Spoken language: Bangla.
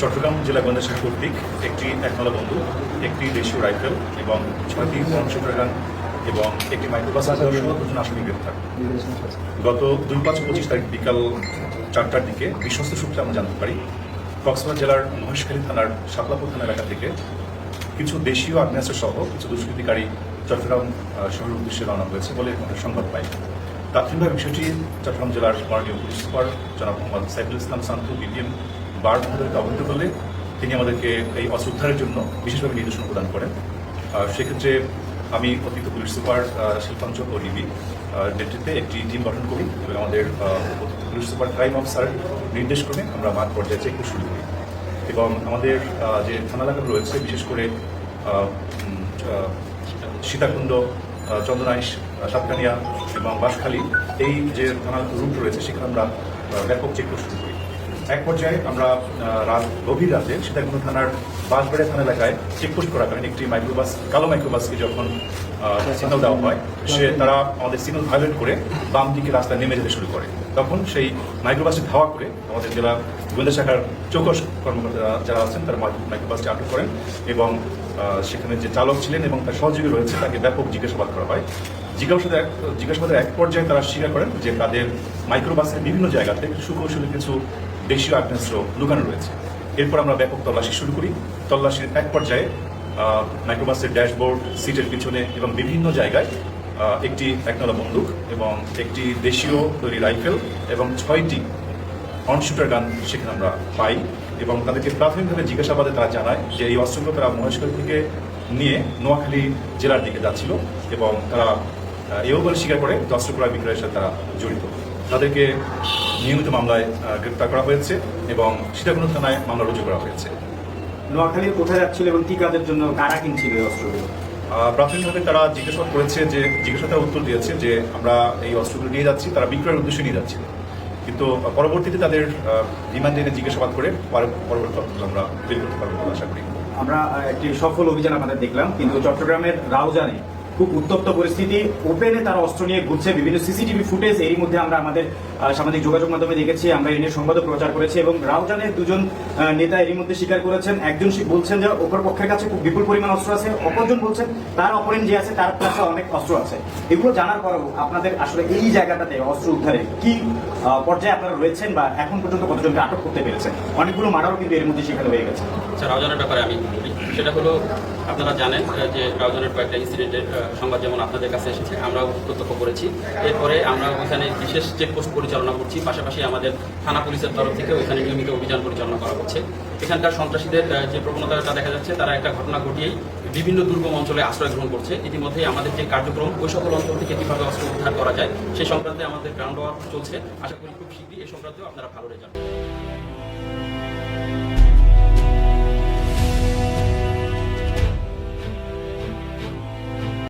চট্টগ্রাম জেলা গোয়েন্দা শাখা কর্তৃক একটি একমালা বন্ধু একটি দেশীয় রাইফেল এবং ছয়টি পঞ্চগ্রাম এবং একটি মাইক্রোবাস দুজন আসামি গ্রেপ্তার। গত দুই পাঁচ পঁচিশ তারিখ বিকাল চারটার দিকে বিশ্বস্ত সূত্রে আমরা জানতে পারি, কক্সবাজার জেলার মহেশখালী থানার শাপলাপুর থানা এলাকা থেকে কিছু দেশীয় আগ্নেয়াস্ত্র সহ কিছু দুষ্কৃতিকারী চট্টগ্রাম শহরের উদ্দেশ্যে রওনা হয়েছে বলে আমরা সংবাদ পাই। তাৎক্ষণিকভাবে বিষয়টি চট্টগ্রাম জেলার মাননীয় পুলিশ সুপার জনাব মোহাম্মদ সাইফুল ইসলাম সান্তু বিপিএম বার মহোদয়কে অবহিত করলে তিনি আমাদেরকে এই অস্ত্র উদ্ধারের জন্য বিশেষভাবে নির্দেশনা প্রদান করেন। সেক্ষেত্রে আমি অতিরিক্ত পুলিশ সুপার শিল্পাঞ্চল ও ডিবি নেতৃত্বে একটি টিম গঠন করি এবং আমাদের অতিরিক্ত পুলিশ সুপার ক্রাইম অফিসার নির্দেশ করে আমরা মাঠ পর্যায়ে চেক শুরু করি। এবং আমাদের যে থানা এলাকাগুলো রয়েছে, বিশেষ করে সীতাকুণ্ড চন্দনাইশ সাতকানিয়া এবং বাঁশখালী, এই যে থানা রুট রয়েছে, সেখানে আমরা ব্যাপক চেক শুরু করি। এক পর্যায়ে আমরা রাত গভীর রাতে সীতাকুণ্ড থানার বাঁশবাড়িয়া থানা এলাকায় চেকপোস্ট করাকালীন একটি মাইক্রোবাস কালো মাইক্রোবাসকে যখন সিগন্যাল দেওয়া হয় সে তারা আমাদের সিগন্যাল ভায়োলেট করে বাম দিকে রাস্তায় নেমে যেতে শুরু করে। তখন সেই মাইক্রোবাসে ধাওয়া করে আমাদের জেলা গোয়েন্দা শাখার চৌকস কর্মকর্তারা যারা আছেন তারা মাইক্রো- মাইক্রোবাসটি আটক করেন এবং সেখানে যে চালক ছিলেন এবং তার সহযোগী রয়েছে তাকে ব্যাপক জিজ্ঞাসাবাদ করা হয়। জিজ্ঞাসাবাদের এক জিজ্ঞাসাবাদের এক পর্যায়ে তারা স্বীকার করেন যে তাদের মাইক্রোবাসের বিভিন্ন জায়গাতে সুকৌশলী কিছু দেশীয় আগ্নেয়াস্ত্র লুকানো রয়েছে। এরপর আমরা ব্যাপক তল্লাশি শুরু করি। তল্লাশির এক পর্যায়ে মাইক্রোবাসের ড্যাশবোর্ড, সিটের পিছনে এবং বিভিন্ন জায়গায় একটি একনলা বন্দুক এবং একটি দেশীয় তৈরি রাইফেল এবং ছয়টি অন শুটার গান সেখানে আমরা পাই এবং তাদেরকে প্রাথমিকভাবে জিজ্ঞাসাবাদে তারা জানায় যে এই অস্ত্রগুলো তারা মহেশখালী থেকে নিয়ে নোয়াখালী জেলার দিকে যাচ্ছিল এবং তারা এও বলে স্বীকার করে যে অস্ত্র ক্রয় বিক্রয়ের সাথে তারা জড়িত। তাদেরকে নিয়মিত মামলায় গ্রেপ্তার করা হয়েছে এবং সীতাকুণ্ড থানায় মামলা রুজু করা হয়েছে। নোয়াখালী কোথায় যাচ্ছিল এবং কি কাজের জন্য কারা কিনছিল এই অস্ত্রগুলো প্রাথমিকভাবে তারা জিজ্ঞাসাবাদ করেছে যে জিজ্ঞাসাবাদের উত্তর দিয়েছে যে আমরা এই অস্ত্রগুলো নিয়ে যাচ্ছি তারা বিক্রয়ের উদ্দেশ্যে নিয়ে যাচ্ছিল। কিন্তু পরবর্তীতে তাদের রিমান্ডে এনে জিজ্ঞাসাবাদ করে পরবর্তী আমরা বের করতে পারব আশা করি। আমরা একটি সফল অভিযান আপনাদের দেখলাম কিন্তু চট্টগ্রামের রাউজানে খুব উত্তপ্ত পরিস্থিতি। ওপেনে তারা অস্ত্র নিয়ে ঘুরছে, বিভিন্ন সিসিটিভি ফুটেজ, এরই মধ্যে আমরা আমাদের সামাজিক যোগাযোগ মাধ্যমে দেখেছি, আমরা এ নিয়ে সংবাদও প্রচার করেছি এবং রাউজানের দুজন নেতা এরই মধ্যে স্বীকার করেছেন। একজন বলছেন যে অপর পক্ষের কাছে খুব বিপুল পরিমাণ অস্ত্র আছে, অপরজন বলছেন তার অপরেন যে আছে, তার কাছে অনেক অস্ত্র আছে। এগুলো জানার পরেও আপনাদের আসলে এই জায়গাটাতে অস্ত্র উদ্ধারে কি পর্যায়ে আপনারা রয়েছেন বা এখন পর্যন্ত কতজনকে আটক করতে পেরেছেন? অনেকগুলো মার্ডারও কিন্তু এর মধ্যে সেখানে হয়ে গেছে। আচ্ছা রাউজানের ব্যাপারে আমি সেটা হলো, আপনারা জানেন যে রাউজানের কয়েকটা ইনসিডেন্টের সংবাদ যেমন আপনাদের কাছে এসেছে, আমরাও প্রত্যক্ষ করেছি। এরপরে আমরা ওইখানে বিশেষ চেকপোস্ট পরিচালনা করছি, পাশাপাশি আমাদের থানা পুলিশের তরফ থেকে ওইখানে নিয়মিত অভিযান পরিচালনা করা হচ্ছে। এখানকার সন্ত্রাসীদের যে প্রবণতাটা দেখা যাচ্ছে, তারা একটা ঘটনা ঘটিয়েই বিভিন্ন দুর্গম অঞ্চলে আশ্রয় গ্রহণ করছে। ইতিমধ্যেই আমাদের যে কার্যক্রম, ওই সকল অঞ্চল থেকে কীভাবে অস্ত্র উদ্ধার করা যায়। সেই সংক্রান্তে আমাদের গ্রাউন্ড ওয়ার্ক চলছে। আশা করি খুব শীঘ্রই এই সংক্রান্তেও আপনারা ভালো রেজাল্ট